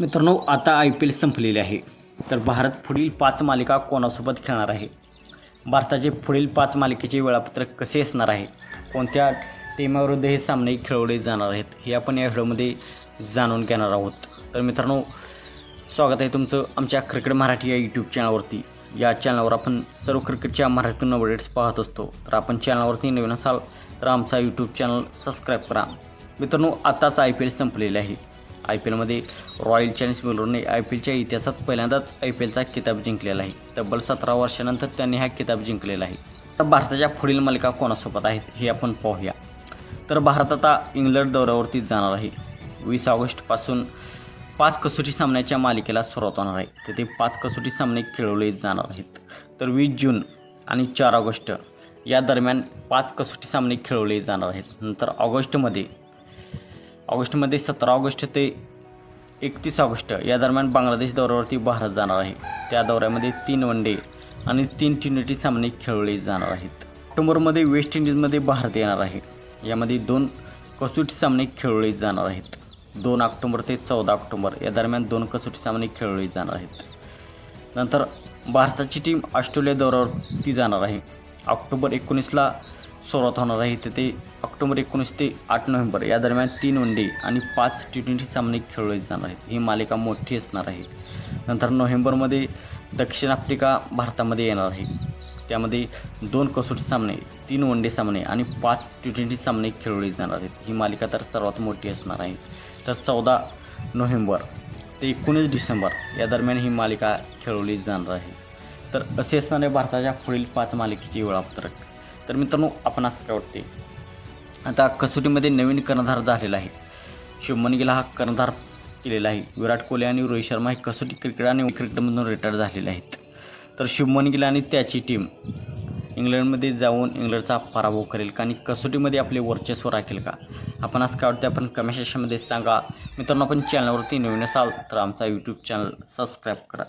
मित्रांनो आता I P L संपलेली आहे. तर भारत पुढील पाच मालिका कोणासोबत खेळणार आहे? भारताचे पुढील पाच मालिकेचे वेळापत्रक कसे असणार आहे? कोणत्या टीमाविरुद्ध हे सामने खेळवले जाणार आहेत? हे आपण या व्हिडिओमध्ये जाणून घेणार आहोत. तर मित्रांनो स्वागत आहे तुमचं आमच्या क्रिकेट मराठी या यूट्यूब चॅनलवरती या चॅनलवर आपण सर्व क्रिकेटच्या मराठीतून अपडेट्स पाहत असतो. तर आपण चॅनलवरती नवीन असाल तर आमचा यूट्यूब चॅनल सबस्क्राईब करा. मित्रांनो आताच आय पी एल संपलेले आहे. आय पी एलमध्ये रॉयल चॅलेंज बेंगलोरने आय पी एलच्या इतिहासात पहिल्यांदाच आय पी एलचा किताब जिंकलेला आहे. तब्बल सतरा वर्षानंतर त्यांनी हा किताब जिंकलेला आहे. तर भारताच्या पुढील मालिका कोणासोबत आहेत हे आपण पाहूया. तर भारत आता इंग्लंड दौऱ्यावरती जाणार आहे. वीस ऑगस्टपासून पाच कसोटी सामन्याच्या मालिकेला सुरुवात होणार आहे. तेथे पाच कसोटी सामने खेळवले जाणार आहेत. तर वीस जून आणि चार ऑगस्ट या दरम्यान पाच कसोटी सामने खेळवले जाणार आहेत. नंतर ऑगस्टमध्ये ऑगस्टमध्ये सतरा ऑगस्ट ते एकतीस ऑगस्ट या दरम्यान बांगलादेश दौऱ्यावरती भारत जाणार आहे. त्या दौऱ्यामध्ये तीन वन डे आणि तीन टी ट्वेंटी सामने खेळवले जाणार आहेत. ऑक्टोबरमध्ये वेस्ट इंडिजमध्ये भारत येणार आहे. यामध्ये दोन कसोटी सामने खेळवले जाणार आहेत. दोन ऑक्टोबर ते चौदा ऑक्टोबर या दरम्यान दोन कसोटी सामने खेळवले जाणार आहेत. नंतर भारताची टीम ऑस्ट्रेलिया दौऱ्यावरती जाणार आहे. ऑक्टोबर एकोणीसला सुरुवात होणार आहे. तेथे ऑक्टोबर एकोणीस ते आठ नोव्हेंबर या दरम्यान तीन वन डे आणि पाच टी ट्वेंटी सामने खेळले जाणार आहेत. ही मालिका मोठी असणार आहे. नंतर नोव्हेंबरमध्ये दक्षिण आफ्रिका भारतामध्ये येणार आहे. त्यामध्ये दोन कसोटी सामने तीन वन डे सामने आणि पाच टी ट्वेंटी सामने खेळले जाणार आहेत. ही मालिका तर सर्वात मोठी असणार आहे. तर चौदा नोव्हेंबर ते एकोणीस डिसेंबर या दरम्यान ही मालिका खेळवली जाणार आहे. तर असे असणारे भारताच्या पुढील पाच मालिकेचे वेळापत्रक. तर मित्रांनो आपण असं काय वाटते आता कसोटीमध्ये नवीन कर्णधार झालेला आहे. शुभमन गिल हा कर्णधार केलेला आहे. विराट कोहली आणि रोहित शर्मा हे कसोटी क्रिकेट आणि क्रिकेटमधून रिटायर झालेले आहेत. तर शुभमन गिल आणि त्याची टीम इंग्लंडमध्ये जाऊन इंग्लंडचा पराभव करेल का आणि कसोटीमध्ये आपले वर्चस्व राखेल का? आपण असं काय वाटते आपण कमेंट सेक्शनमध्ये सांगा. मित्रांनो आपण चॅनलवरती नवीन असाल तर आमचा यूट्यूब चॅनल सबस्क्राईब करा.